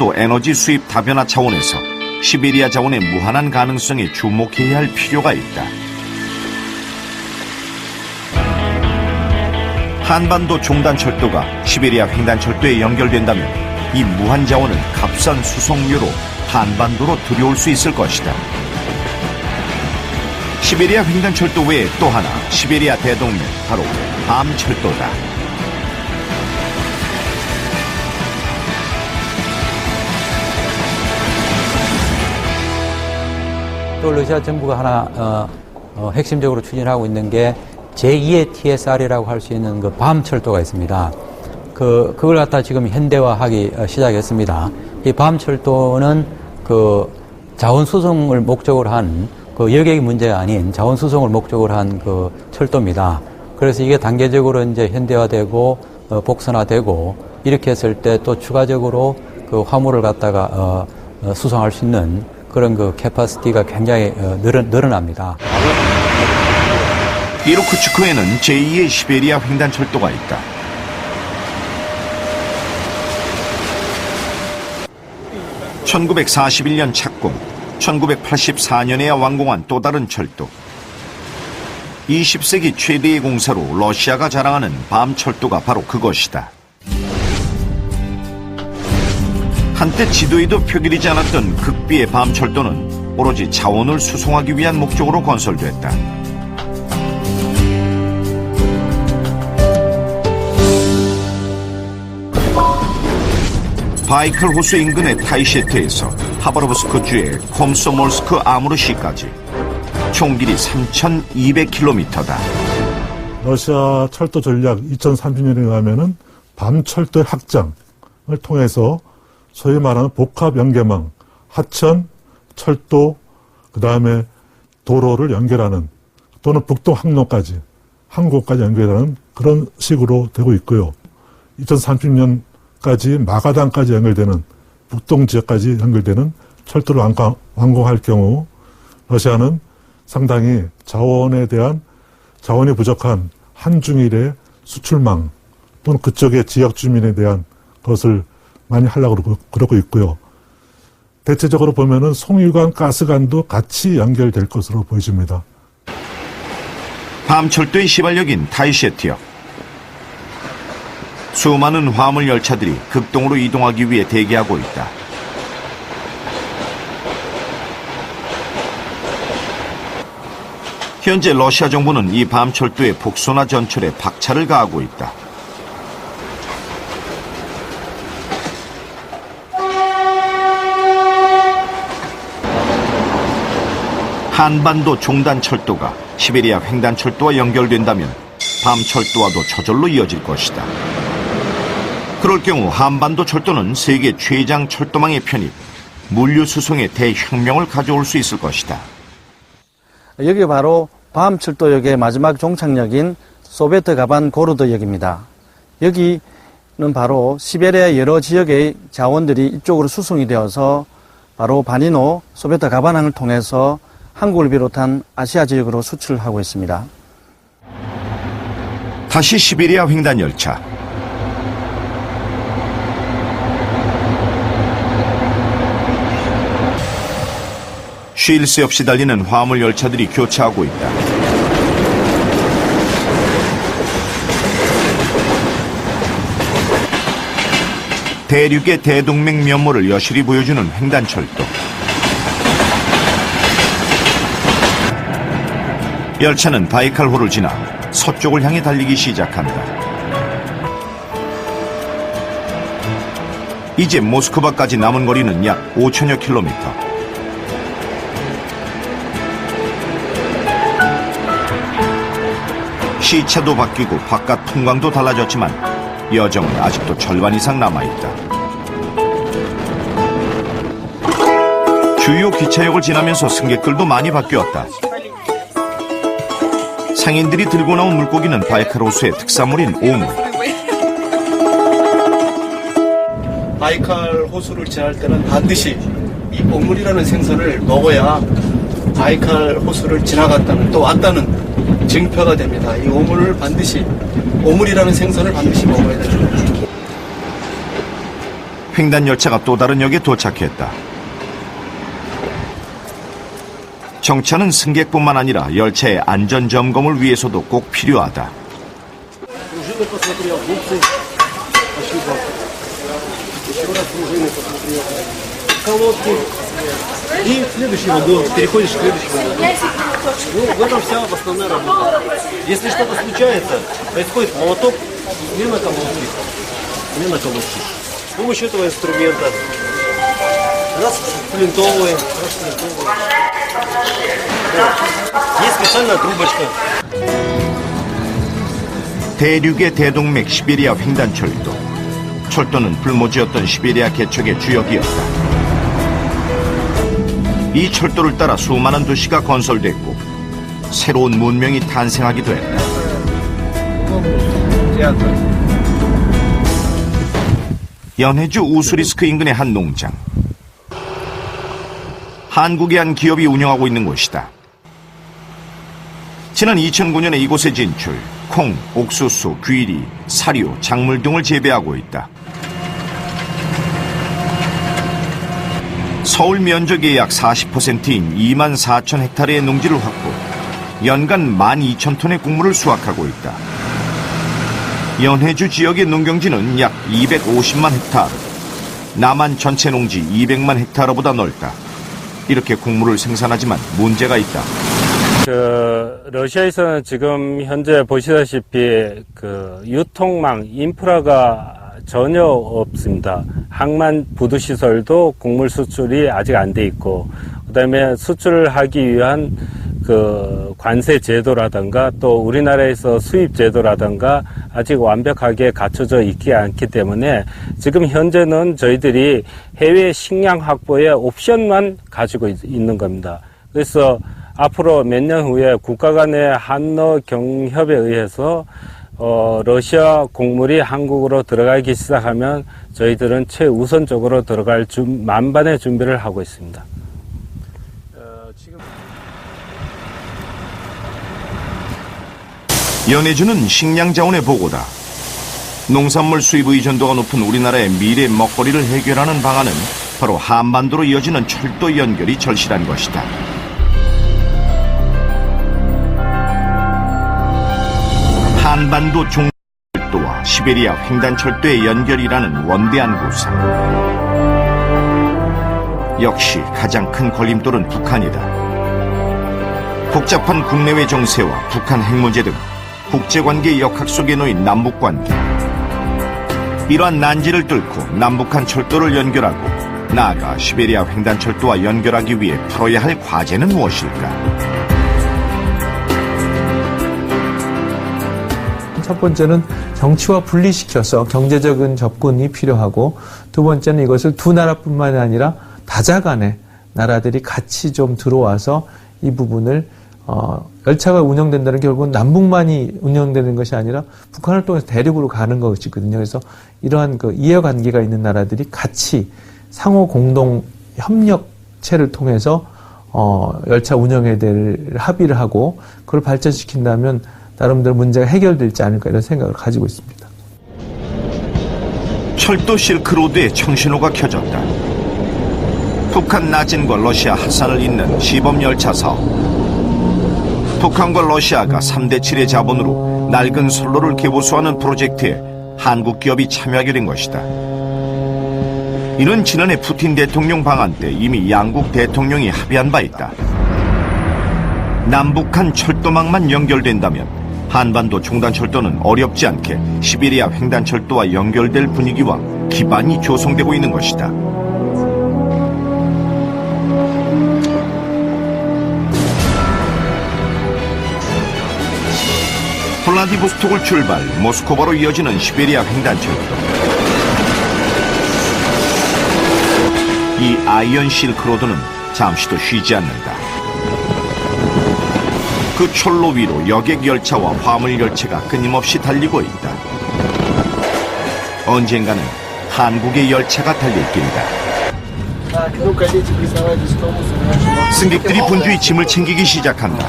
또 에너지 수입 다변화 차원에서 시베리아 자원의 무한한 가능성에 주목해야 할 필요가 있다. 한반도 종단철도가 시베리아 횡단철도에 연결된다면 이 무한 자원은 값싼 수송료로 한반도로 들여올 수 있을 것이다. 시베리아 횡단철도 외에 또 하나 시베리아 대동맥 바로 밤철도다. 또 러시아 정부가 하나 어, 어, 핵심적으로 추진하고 있는 게 제2의 TSR이라고 할 수 있는 그 밤철도가 있습니다. 그 그걸 갖다 지금 현대화하기 어, 시작했습니다. 이 밤철도는 그 자원 수송을 목적으로 한 그 여객이 문제가 아닌 자원 수송을 목적으로 한 그 철도입니다. 그래서 이게 단계적으로 이제 현대화되고 어, 복선화되고 이렇게 했을 때 또 추가적으로 그 화물을 갖다가 어, 어, 수송할 수 있는 그런 그 캐파시티가 굉장히 어, 늘어, 늘어납니다. 이로크츠크에는 제2의 시베리아 횡단철도가 있다. (1941년) 착공 (1984년에야) 완공한 또 다른 철도 20세기 최대의 공사로 러시아가 자랑하는 밤철도가 바로 그것이다. 한때 지도에도 표기되지 않았던 극비의 밤철도는 오로지 자원을 수송하기 위한 목적으로 건설됐다. 바이클 호수 인근의 타이셰트에서 하바로브스크 주의 콤소몰스크 아무르시까지 총 길이 3,200km다. 러시아 철도 전략 2030년에 가면은 밤철도 확장을 통해서 소위 말하는 복합 연계망, 하천, 철도, 그 다음에 도로를 연결하는 또는 북동 항로까지, 항구까지 연결하는 그런 식으로 되고 있고요. 2030년까지 마가단까지 연결되는 북동 지역까지 연결되는 철도를 완공, 완공할 경우 러시아는 상당히 자원에 대한 자원이 부족한 한중일의 수출망 또는 그쪽의 지역 주민에 대한 것을 많이 하려고 그러고, 그러고 있고요. 대체적으로 보면은 송유관, 가스관도 같이 연결될 것으로 보여집니다. 밤철도의 시발역인 타이셰트역. 수많은 화물 열차들이 극동으로 이동하기 위해 대기하고 있다. 현재 러시아 정부는 이 밤철도의 복선화 전철에 박차를 가하고 있다. 한반도 종단 철도가 시베리아 횡단 철도와 연결된다면 밤 철도와도 저절로 이어질 것이다. 그럴 경우 한반도 철도는 세계 최장 철도망의 편입, 물류 수송의 대혁명을 가져올 수 있을 것이다. 여기 바로 밤 철도역의 마지막 종착역인 소베트 가반 고르도역입니다. 여기는 바로 시베리아 여러 지역의 자원들이 이쪽으로 수송이 되어서 바로 바니노 소베트 가반항을 통해서 한국을 비롯한 아시아 지역으로 수출하고 있습니다. 다시 시베리아 횡단 열차. 쉴 새 없이 달리는 화물 열차들이 교차하고 있다. 대륙의 대동맥 면모를 여실히 보여주는 횡단철도. 열차는 바이칼호를 지나 서쪽을 향해 달리기 시작한다. 이제 모스크바까지 남은 거리는 약 5천여 킬로미터. 시차도 바뀌고 바깥 통광도 달라졌지만 여정은 아직도 절반 이상 남아있다. 주요 기차역을 지나면서 승객들도 많이 바뀌었다. 상인들이 들고 나온 물고기는 바이카로스의 특산물인 오물. 바이칼 호수를 지날 때는 반드시 이 오물이라는 생선을 먹어야 바이칼 호수를 지나갔다는 또 왔다는 증표가 됩니다. 이 오물을 반드시 오물이라는 생선을 반드시 먹어야 됩니다. 횡단 열차가 또 다른 역에 도착했다. 정차는 승객뿐만 아니라 열차의 안전 점검을 위해서도 꼭 필요하다. колодки. И следующий вагон, переходишь к следующему вагону. Ну, в этом вся основная работа. Если что-то случается, происходит молоток, смена колодки. Смена колодки. С помощью этого инструмента раз плинтовые, раз плинтовые. Да. Есть специальная трубочка. 대륙의 대동맥 시베리아 횡단철도. 철도는 불모지였던 시베리아 개척의 주역이었다. 이 철도를 따라 수많은 도시가 건설됐고 새로운 문명이 탄생하기도 했다. 연해주 우수리스크 인근의 한 농장. 한국의 한 기업이 운영하고 있는 곳이다. 지난 2009년에 이곳에 진출, 콩, 옥수수, 귀리, 사료, 작물 등을 재배하고 있다. 서울 면적의 약 40%인 2만 4천 헥타르의 농지를 확보, 연간 1만 2천 톤의 곡물을 수확하고 있다. 연해주 지역의 농경지는 약 250만 헥타르, 남한 전체 농지 200만 헥타르보다 넓다. 이렇게 곡물을 생산하지만 문제가 있다. 그 러시아에서는 지금 현재 보시다시피 그 유통망 인프라가 전혀 없습니다. 항만 부두 시설도 곡물 수출이 아직 안 돼 있고 그다음에 수출을 하기 위한 그 관세 제도라든가 또 우리나라에서 수입 제도라든가 아직 완벽하게 갖춰져 있지 않기 때문에 지금 현재는 저희들이 해외 식량 확보의 옵션만 가지고 있- 있는 겁니다. 그래서 앞으로 몇 년 후에 국가 간의 한러 경협에 의해서 어, 러시아 곡물이 한국으로 들어가기 시작하면 저희들은 최우선적으로 들어갈 준, 만반의 준비를 하고 있습니다. 연해주는 식량 자원의 보고다. 농산물 수입 의존도가 높은 우리나라의 미래 먹거리를 해결하는 방안은 바로 한반도로 이어지는 철도 연결이 절실한 것이다. 한반도 종철도와 시베리아 횡단철도의 연결이라는 원대한 구상. 역시 가장 큰 걸림돌은 북한이다. 복잡한 국내외 정세와 북한 핵 문제 등 국제관계 역학 속에 놓인 남북관계. 이러한 난지를 뚫고 남북한 철도를 연결하고 나아가 시베리아 횡단철도와 연결하기 위해 풀어야 할 과제는 무엇일까? 첫 번째는 정치와 분리시켜서 경제적인 접근이 필요하고 두 번째는 이것을 두 나라뿐만이 아니라 다자간에 나라들이 같이 좀 들어와서 이 부분을 어, 열차가 운영된다는 게 결국은 남북만이 운영되는 것이 아니라 북한을 통해서 대륙으로 가는 것이거든요. 그래서 이러한 그 이해관계가 있는 나라들이 같이 상호 공동 협력체를 통해서 어, 열차 운영에 대해 합의를 하고 그걸 발전시킨다면 나름대로 문제가 해결되지 않을까 이런 생각을 가지고 있습니다. 철도 실크로드의 청신호가 켜졌다. 북한 나진과 러시아 하산을 잇는 시범열차 사업. 북한과 러시아가 3대 7의 자본으로 낡은 선로를 개보수하는 프로젝트에 한국 기업이 참여하게 된 것이다. 이는 지난해 푸틴 대통령 방한 때 이미 양국 대통령이 합의한 바 있다. 남북한 철도망만 연결된다면 한반도 종단 철도는 어렵지 않게 시베리아 횡단 철도와 연결될 분위기와 기반이 조성되고 있는 것이다. 블라디보스톡을 출발 모스코바로 이어지는 시베리아 횡단철도. 이 아이언 실크로드는 잠시도 쉬지 않는다. 그 철로 위로 여객 열차와 화물 열차가 끊임없이 달리고 있다. 언젠가는 한국의 열차가 달릴 길이다. 승객들이 분주히 짐을 챙기기 시작한다.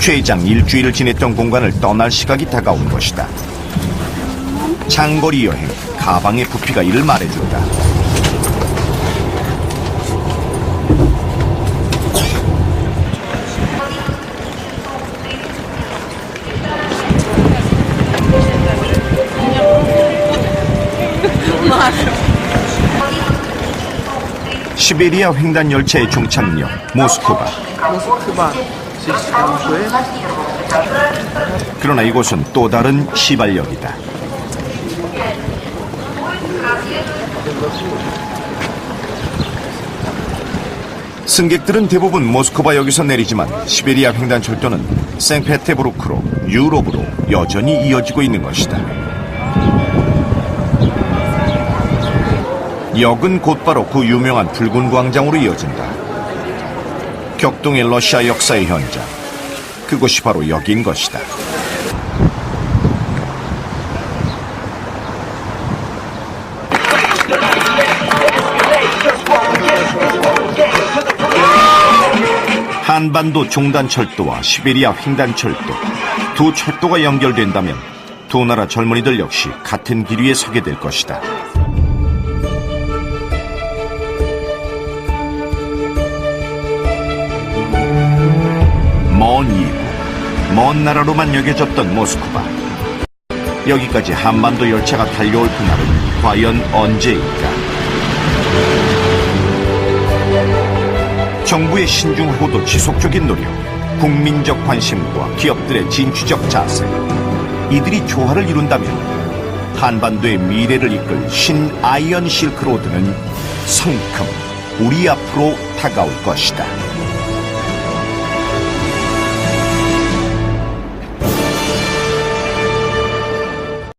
최장 일주일을 지냈던 공간을 떠날 시각이 다가온 것이다. 장거리 여행, 가방의 부피가 이를 말해준다. 시베리아 횡단 열차의 종착역 모스크바. 그러나 이곳은 또 다른 시발역이다. 승객들은 대부분 모스크바역에서 내리지만 시베리아 횡단 철도는 생페테부르크로 유럽으로 여전히 이어지고 있는 것이다. 역은 곧바로 그 유명한 붉은 광장으로 이어진다. 격동의 러시아 역사의 현장. 그곳이 바로 여기인 것이다. 한반도 종단철도와 시베리아 횡단철도 두 철도가 연결된다면 두 나라 젊은이들 역시 같은 길 위에 서게 될 것이다. 먼 이후 먼 나라로만 여겨졌던 모스크바. 여기까지 한반도 열차가 달려올 그날은 과연 언제일까? 정부의 신중하고도 지속적인 노력 국민적 관심과 기업들의 진취적 자세. 이들이 조화를 이룬다면 한반도의 미래를 이끌 신 아이언 실크로드는 성큼 우리 앞으로 다가올 것이다.